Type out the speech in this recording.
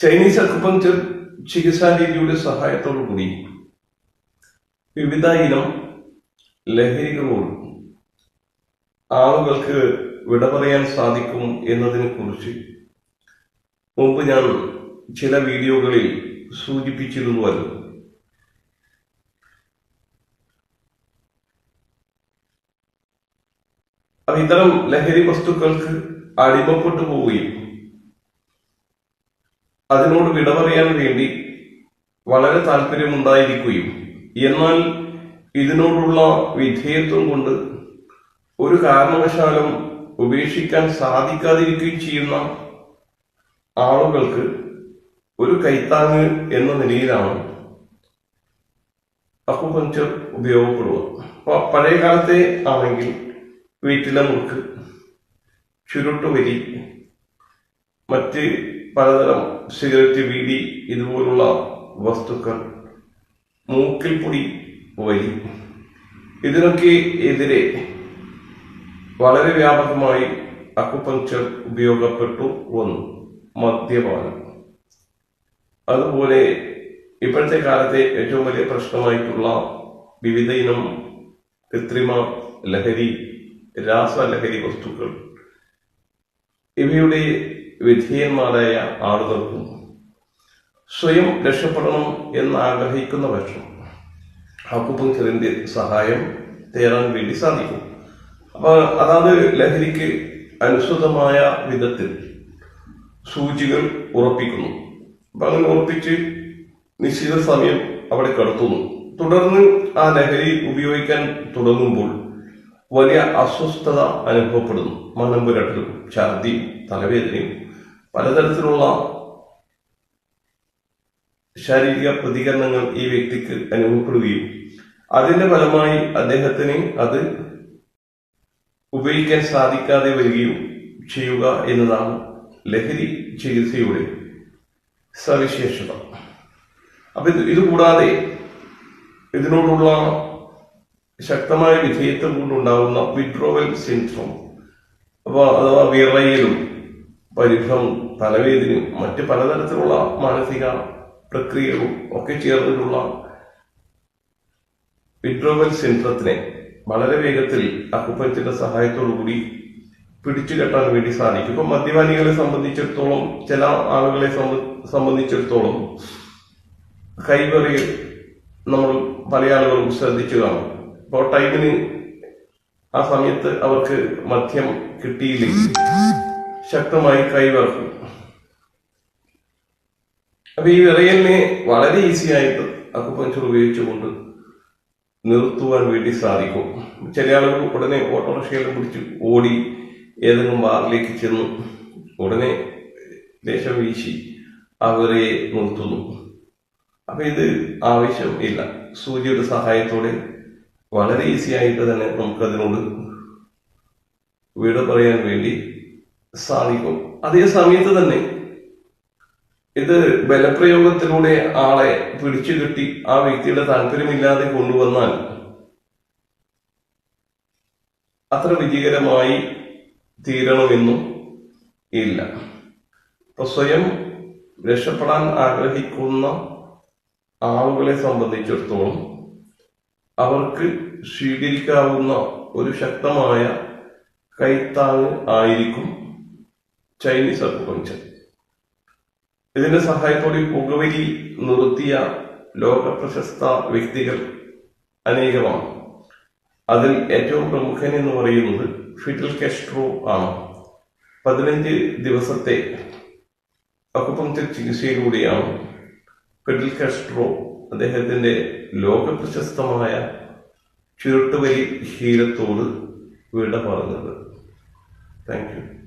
Chinese അക്കുപങ്ചർ ചികിത്സാ രീതിയുടെ സഹായത്തോടു കൂടി വിവിധ ഇനം ലഹരികളോടും ആളുകൾക്ക് വിട പറയാൻ സാധിക്കും എന്നതിനെ കുറിച്ച് മുമ്പ് ഞാൻ ചില വീഡിയോകളിൽ സൂചിപ്പിച്ചിരുന്നുവല്ലോ. ഇത്തരം ലഹരി വസ്തുക്കൾക്ക് അടിമപ്പെട്ടു പോവുകയും അതിനോട് വിട പറയാൻ വേണ്ടി വളരെ താല്പര്യമുണ്ടായിരിക്കുകയും എന്നാൽ ഇതിനോടുള്ള വിധേയത്വം കൊണ്ട് ഒരു കാരണവശാലും ഉപേക്ഷിക്കാൻ സാധിക്കാതിരിക്കുകയും ചെയ്യുന്ന ആളുകൾക്ക് ഒരു കൈത്താങ് എന്ന നിലയിലാണ് അക്കുപഞ്ചർ ഉപയോഗപ്പെടുക അപ്പൊ പഴയ കാലത്തെ ആണെങ്കിൽ വീട്ടിലെ മുറുക്ക് ചുരുട്ടുവരി മറ്റ് പലതരം സിഗരറ്റ് വീടി ഇതുപോലുള്ള വസ്തുക്കൾ മൂക്കിൽ പൊടി വരി. ഇതിനൊക്കെ എതിരെ വളരെ വ്യാപകമായി അക്കുപങ്ചർ ഉപയോഗപ്പെട്ടു വന്നു മദ്യപാനം. അതുപോലെ ഇപ്പോഴത്തെ കാലത്തെ ഏറ്റവും വലിയ പ്രശ്നമായിട്ടുള്ള വിവിധ ഇനം കൃത്രിമ ലഹരി രാസലഹരി വസ്തുക്കൾ. ഇവയുടെ വിധേയന്മാരായ ആളുകൾക്കും സ്വയം രക്ഷപ്പെടണം എന്ന് ആഗ്രഹിക്കുന്ന പക്ഷം അക്കുപങ്ചറിന്റെ സഹായം തേടാൻ വേണ്ടി സാധിക്കും. അപ്പോൾ അതാത് ലഹരിക്ക് അനുസൃതമായ വിധത്തിൽ സൂചികൾ ഉറപ്പിക്കുന്നു. അപ്പൊ അങ്ങനെ ഉറപ്പിച്ച് നിശ്ചിത സമയം അവിടെ കടത്തുന്നു. തുടർന്ന് ആ ലഹരി ഉപയോഗിക്കാൻ തുടങ്ങുമ്പോൾ വലിയ അസ്വസ്ഥത അനുഭവപ്പെടുന്നു. മനം പുരട്ടലും ഛർദിയും തലവേദനയും പലതരത്തിലുള്ള ശാരീരിക പ്രതികരണങ്ങൾ ഈ വ്യക്തിക്ക് അനുഭവപ്പെടുകയും അതിന്റെ ഫലമായി അദ്ദേഹത്തിന് അത് ഉപയോഗിക്കാൻ സാധിക്കാതെ വരികയും ചെയ്യുക എന്നതാണ് ലഹരി ചികിത്സയുടെ സവിശേഷത. അപ്പൊ ഇത് ഇതുകൂടാതെ ഇതിനോടുള്ള ശക്തമായ വിധേയത്വം കൊണ്ടുണ്ടാകുന്ന വിഡ്രോവൽ സിൻഡ്രോം അപ്പോൾ അഥവാ വിറയലും പരിഭ്രമം തലവേദനയും മറ്റ് പലതരത്തിലുള്ള മാനസിക പ്രക്രിയകളും ഒക്കെ ചേർന്നിട്ടുള്ള വിഡ്രോവൽ സിൻഡ്രത്തിനെ വളരെ വേഗത്തിൽ അക്കുപ്പരത്തിന്റെ സഹായത്തോടു കൂടി പിടിച്ചു കെട്ടാൻ വേണ്ടി സാധിക്കും. ഇപ്പൊ മദ്യപാനികളെ സംബന്ധിച്ചിടത്തോളം ചില ആളുകളെ സംബ- സംബന്ധിച്ചിടത്തോളം കൈവറിയിൽ നമ്മൾ പല ആളുകളും ശ്രദ്ധിച്ചു കാണും. അപ്പോൾ ടൈമിന് ആ സമയത്ത് അവർക്ക് മദ്യം കിട്ടിയില്ലെങ്കിൽ ശക്തമായി കൈവർക്കും അപ്പൊ ഈ വിറയലിനെ വളരെ ഈസി ആയിട്ട് അക്കുപഞ്ചർ ഉപയോഗിച്ചുകൊണ്ട് നിർത്തുവാൻ വേണ്ടി സാധിക്കും. ചില ആളുകൾ ഉടനെ ഓട്ടോറിക്ഷയിൽ പിടിച്ച് ഓടി ഏതെങ്കിലും ബാറിലേക്ക് ചെന്ന്. ഉടനെ ദേശം വീശി അവരെ നിർത്തുന്നു. അപ്പൊ ഇത് ആവശ്യം ഇല്ല സൂചിയുടെ സഹായത്തോടെ വളരെ ഈസി ആയിട്ട് തന്നെ നമുക്കതിനോട് വീട് പറയാൻ വേണ്ടി സാധിക്കും അതേ സമയത്ത് തന്നെ ഇത് ബലപ്രയോഗത്തിലൂടെ ആളെ പിടിച്ചു കിട്ടി. ആ വ്യക്തിയുടെ താല്പര്യമില്ലാതെ കൊണ്ടുവന്നാൽ അത്ര വിജയകരമായി തീരണമെന്നും ഇല്ല. ഇപ്പൊ സ്വയം രക്ഷപ്പെടാൻ ആഗ്രഹിക്കുന്ന ആളുകളെ സംബന്ധിച്ചിടത്തോളം അവർക്ക് സ്വീകരിക്കാവുന്ന ഒരു ശക്തമായ കൈത്താങ് ആയിരിക്കും ചൈനീസ് അക്കുപഞ്ചർ ഇതിന്റെ സഹായത്തോടെ പുകവലി നിർത്തിയ ലോക പ്രശസ്ത വ്യക്തികൾ അനേകമാണ്. അതിൽ ഏറ്റവും പ്രമുഖൻ എന്ന് പറയുന്നത് ഫിഡൽ കെസ്ട്രോ ആണ്. പതിനഞ്ച് ദിവസത്തെ അക്കുപങ്ക്ചർ ചികിത്സയിലൂടെയാണ് ഫിഡൽ കെസ്ട്രോ അദ്ദേഹത്തിന്റെ ലോക പ്രശസ്തമായ ചുരുട്ടുവലി ശീലത്തോട് വിട പറഞ്ഞത്. Thank you.